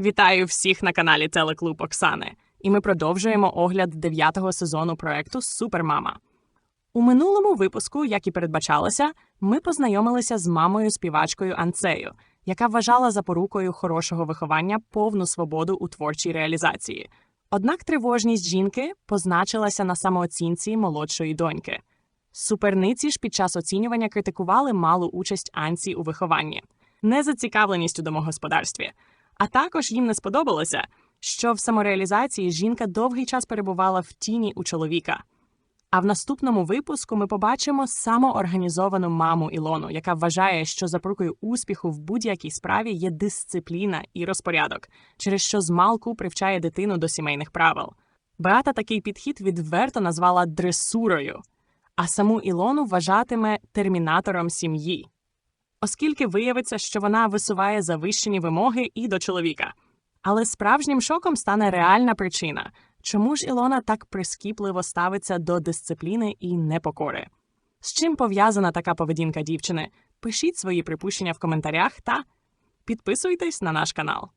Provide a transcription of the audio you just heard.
Вітаю всіх на каналі Телеклуб Оксани. І ми продовжуємо огляд дев'ятого сезону проекту Супермама. У минулому випуску, як і передбачалося, ми познайомилися з мамою співачкою Анцею, яка вважала запорукою хорошого виховання повну свободу у творчій реалізації. Однак тривожність жінки позначилася на самооцінці молодшої доньки. Суперниці ж під час оцінювання критикували малу участь Анці у вихованні, незацікавленість у домогосподарстві. А також їм не сподобалося, що в самореалізації жінка довгий час перебувала в тіні у чоловіка. А в наступному випуску ми побачимо самоорганізовану маму Ілону, яка вважає, що запорукою успіху в будь-якій справі є дисципліна і розпорядок, через що змалку привчає дитину до сімейних правил. Беата такий підхід відверто назвала дресурою, а саму Ілону вважатиме термінатором сім'ї, оскільки виявиться, що вона висуває завищені вимоги і до чоловіка. Але справжнім шоком стане реальна причина, чому ж Ілона так прискіпливо ставиться до дисципліни і непокори. З чим пов'язана така поведінка дівчини? Пишіть свої припущення в коментарях та підписуйтесь на наш канал.